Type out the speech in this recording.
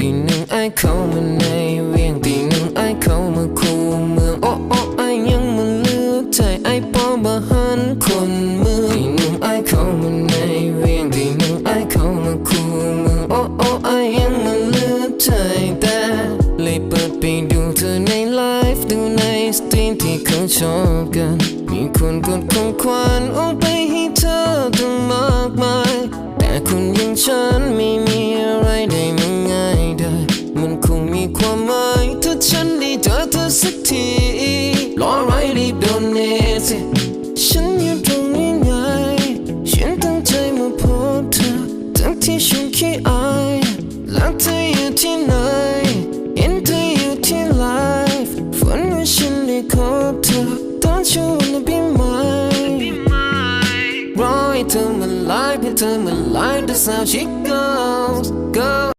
ตีหนึ่งไอเข้ามาในเวียงตีหนึ่งไอเข้ามาคูเมืองโอ้โอ้ไอยังมาเลือกใจไอปอบะหันคนเมืองตีหนึ่งไอเข้ามาในเวียงตีหนึ่งไอเข้ามาคูเมืองโอ้โอ้ไอยังมาเลือกใจแต่เลยเปิดไปดูเธอในไลฟ์ดูในสตรีมที่เขาชอบกัน มีคนกดของขวัญเอาไปให้เธอ ทีรอไรรีบโดนเนสิฉันอยู่ตรงนี้ไง ฉันตั้งใจมาพบเธอทั้งที่ฉันขี้อายแล้วเธออยู่ที่ไหนเห็นเธออยู่ที่ไลฟ์ฝันว่าฉันได้พบเธอ Don't you wanna be mine รอให้เธอมาไลฟ์ให้เธอมาไลฟ์ That's how she goes, goes